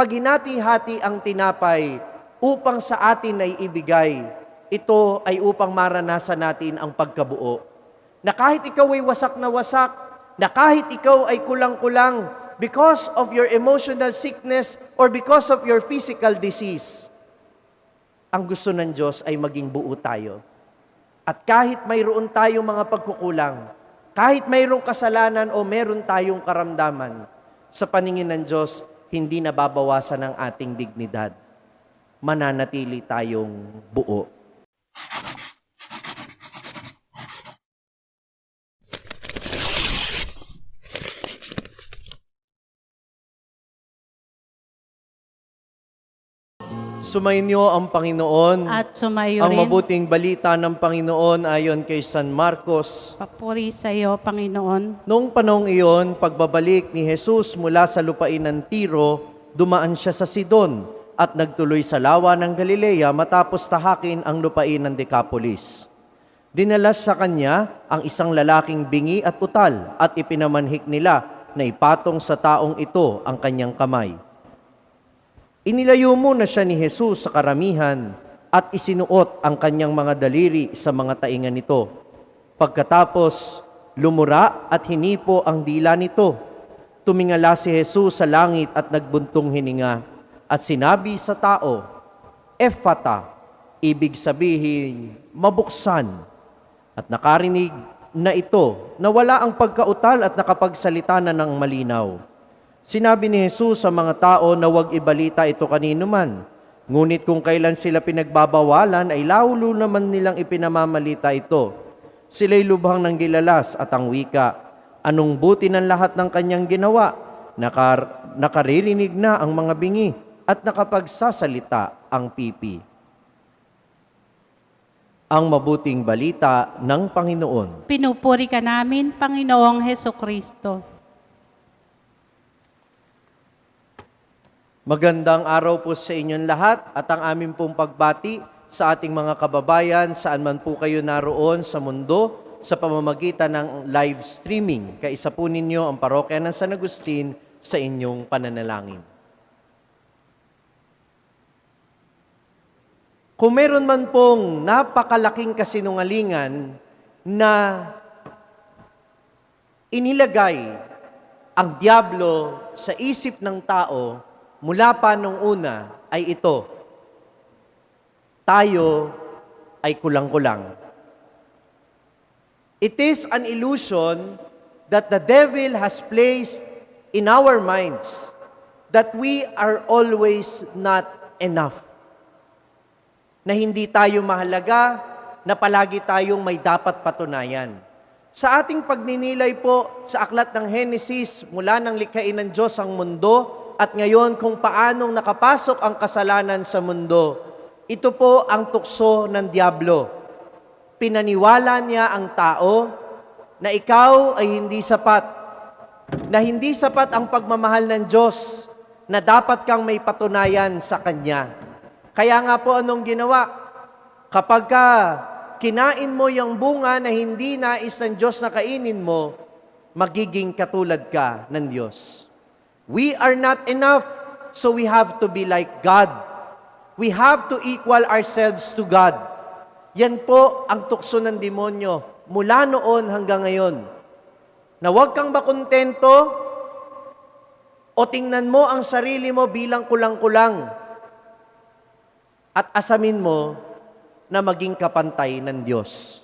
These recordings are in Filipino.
paginati-hati ang tinapay upang sa atin ay ibigay. Ito ay upang maranasan natin ang pagkabuo. Na kahit ikaw ay wasak na wasak, na kahit ikaw ay kulang-kulang because of your emotional sickness or because of your physical disease, ang gusto ng Diyos ay maging buo tayo. At kahit mayroon tayong mga pagkukulang, kahit mayroong kasalanan o meron tayong karamdaman, sa paningin ng Diyos, hindi nababawasan ang ating dignidad. Mananatili tayong buo. Sumainyo ang Panginoon. At sumayo Ang rin. mabuting balita ng Panginoon ayon kay San Marcos. Papuri sa iyo, Panginoon. Noong panong iyon, pagbabalik ni Jesus mula sa lupain ng Tiro, dumaan siya sa Sidon at nagtuloy sa lawa ng Galilea matapos tahakin ang lupain ng Decapolis. Dinalas sa kanya ang isang lalaking bingi at utal at ipinamanhik nila na ipatong sa taong ito ang kanyang kamay. Inilayo muna siya ni Jesus sa karamihan at isinuot ang kanyang mga daliri sa mga taingan nito. Pagkatapos, lumura at hinipo ang dila nito. Tumingala si Jesus sa langit at nagbuntong hininga at sinabi sa tao, Ephata, ibig sabihin, mabuksan. At nakarinig na ito na wala ang pagkautal at nakapagsalita na ng malinaw. Sinabi ni Jesus sa mga tao na huwag ibalita ito kanino man. Ngunit kung kailan sila pinagbabawalan ay laulo naman nilang ipinamamalita ito. Sila'y lubhang ng gilalas at ang wika. Anong buti ng lahat ng kanyang ginawa? Nakar nakaririnig na ang mga bingi at nakapagsasalita ang pipi. Ang mabuting balita ng Panginoon. Pinupuri ka namin, Panginoong Heso Kristo. Magandang araw po sa inyong lahat at ang aming pong pagbati sa ating mga kababayan saan man po kayo naroon sa mundo sa pamamagitan ng live streaming. Kaisa po ninyo ang parokya ng San Agustin sa inyong pananalangin. Kung meron man pong napakalaking kasinungalingan na inilagay ang Diablo sa isip ng tao mula pa nung una ay ito. Tayo ay kulang-kulang. It is an illusion that the devil has placed in our minds that we are always not enough. Na hindi tayo mahalaga, na palagi tayong may dapat patunayan. Sa ating pagninilay po sa aklat ng Henesis, mula ng likhain ng Diyos ang mundo, at ngayon kung paanong nakapasok ang kasalanan sa mundo, ito po ang tukso ng Diablo. Pinaniwala niya ang tao na ikaw ay hindi sapat, na hindi sapat ang pagmamahal ng Diyos, na dapat kang may patunayan sa Kanya. Kaya nga po anong ginawa? Kapag ka kinain mo yung bunga na hindi nais ng Diyos na kainin mo, magiging katulad ka ng Diyos. We are not enough, so we have to be like God. We have to equal ourselves to God. Yan po ang tukso ng demonyo mula noon hanggang ngayon. Na huwag kang makontento o tingnan mo ang sarili mo bilang kulang-kulang at asamin mo na maging kapantay ng Diyos.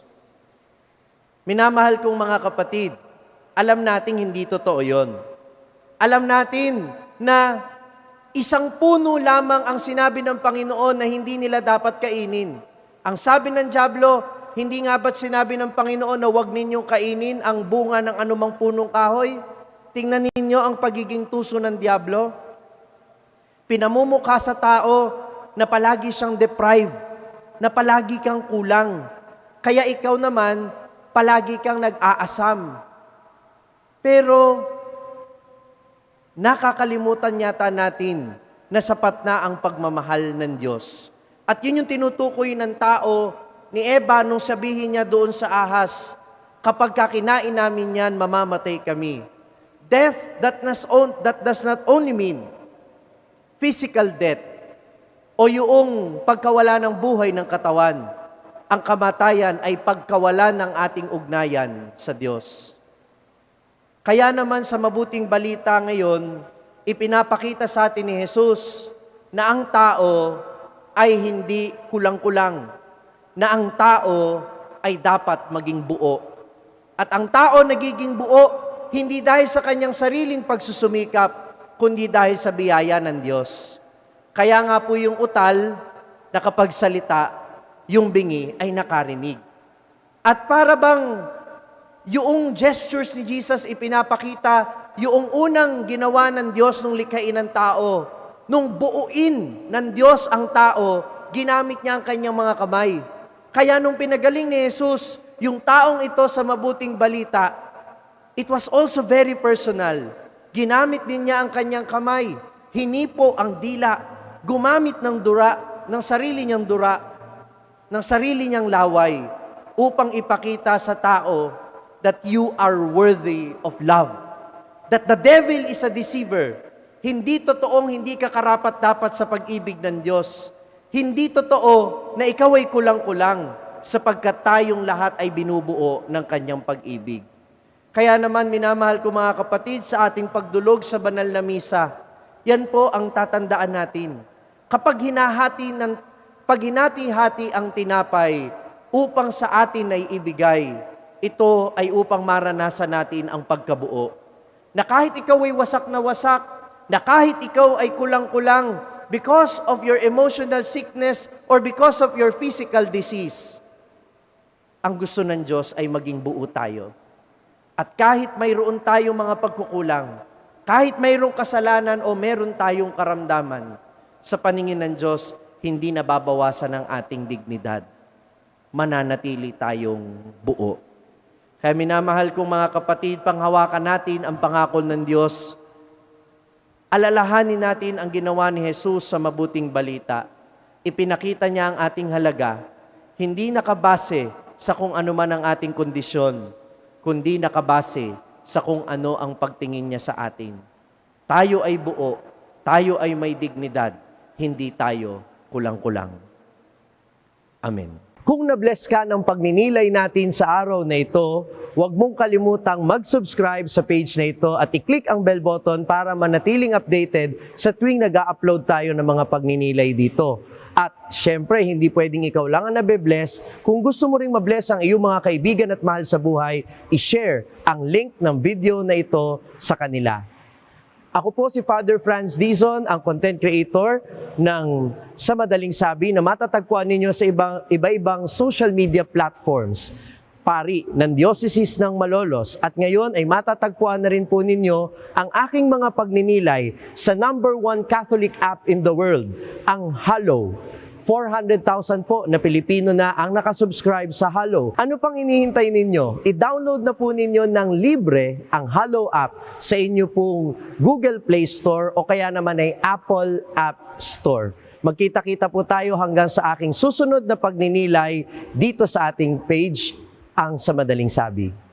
Minamahal kong mga kapatid, alam nating hindi totoo yon. Alam natin na isang puno lamang ang sinabi ng Panginoon na hindi nila dapat kainin. Ang sabi ng Diablo, hindi nga ba't sinabi ng Panginoon na huwag ninyong kainin ang bunga ng anumang punong kahoy? Tingnan ninyo ang pagiging tuso ng Diablo. Pinamumukha sa tao na palagi siyang deprived, na palagi kang kulang. Kaya ikaw naman, palagi kang nag-aasam. Pero, nakakalimutan yata natin na sapat na ang pagmamahal ng Diyos. At yun yung tinutukoy ng tao ni Eva nung sabihin niya doon sa ahas, kapag kakinain namin yan, mamamatay kami. Death that, nas on, that does not only mean physical death o yung pagkawala ng buhay ng katawan. Ang kamatayan ay pagkawala ng ating ugnayan sa Diyos. Kaya naman sa mabuting balita ngayon, ipinapakita sa atin ni Jesus na ang tao ay hindi kulang-kulang, na ang tao ay dapat maging buo. At ang tao nagiging buo hindi dahil sa kanyang sariling pagsusumikap, kundi dahil sa biyaya ng Diyos. Kaya nga po yung utal, nakapagsalita, yung bingi ay nakarinig. At para bang yung gestures ni Jesus ipinapakita yung unang ginawa ng Diyos nung likhain ng tao, nung buuin ng Diyos ang tao, ginamit niya ang kanyang mga kamay. Kaya nung pinagaling ni Jesus, yung taong ito sa mabuting balita, it was also very personal. Ginamit din niya ang kanyang kamay, hinipo ang dila, gumamit ng dura, ng sarili niyang dura, ng sarili niyang laway, upang ipakita sa tao that you are worthy of love. That the devil is a deceiver. Hindi totoong hindi ka karapat dapat sa pag-ibig ng Diyos. Hindi totoo na ikaw ay kulang-kulang sapagkat tayong lahat ay binubuo ng kanyang pag-ibig. Kaya naman minamahal ko mga kapatid sa ating pagdulog sa banal na misa, yan po ang tatandaan natin. Kapag hinahati ng pag hinati-hati ang tinapay upang sa atin ay ibigay, ito ay upang maranasan natin ang pagkabuo. Na kahit ikaw ay wasak na wasak, na kahit ikaw ay kulang-kulang because of your emotional sickness or because of your physical disease, ang gusto ng Diyos ay maging buo tayo. At kahit mayroon tayong mga pagkukulang, kahit mayroong kasalanan o meron tayong karamdaman, sa paningin ng Diyos, hindi nababawasan ang ating dignidad. Mananatili tayong buo. Kaya minamahal kong mga kapatid, panghawakan natin ang pangako ng Diyos. Alalahanin natin ang ginawa ni Jesus sa mabuting balita. Ipinakita niya ang ating halaga, hindi nakabase sa kung ano man ang ating kondisyon, kundi nakabase sa kung ano ang pagtingin niya sa atin. Tayo ay buo, tayo ay may dignidad, hindi tayo kulang-kulang. Amen. Kung na-bless ka ng pagninilay natin sa araw na ito, huwag mong kalimutang mag-subscribe sa page na ito at i-click ang bell button para manatiling updated sa tuwing nag upload tayo ng mga pagninilay dito. At syempre, hindi pwedeng ikaw lang ang nabe-bless. Kung gusto mo ring mabless ang iyong mga kaibigan at mahal sa buhay, i-share ang link ng video na ito sa kanila. Ako po si Father Franz Dizon, ang content creator ng Sa Madaling Sabi na matatagpuan ninyo sa ibang, iba-ibang social media platforms. Pari ng Diocese ng Malolos at ngayon ay matatagpuan na rin po ninyo ang aking mga pagninilay sa number one Catholic app in the world, ang Hallow. 400,000 po na Pilipino na ang nakasubscribe sa Halo. Ano pang inihintay ninyo? I-download na po ninyo ng libre ang Halo app sa inyo pong Google Play Store o kaya naman ay Apple App Store. Magkita-kita po tayo hanggang sa aking susunod na pagninilay dito sa ating page, ang sa madaling sabi.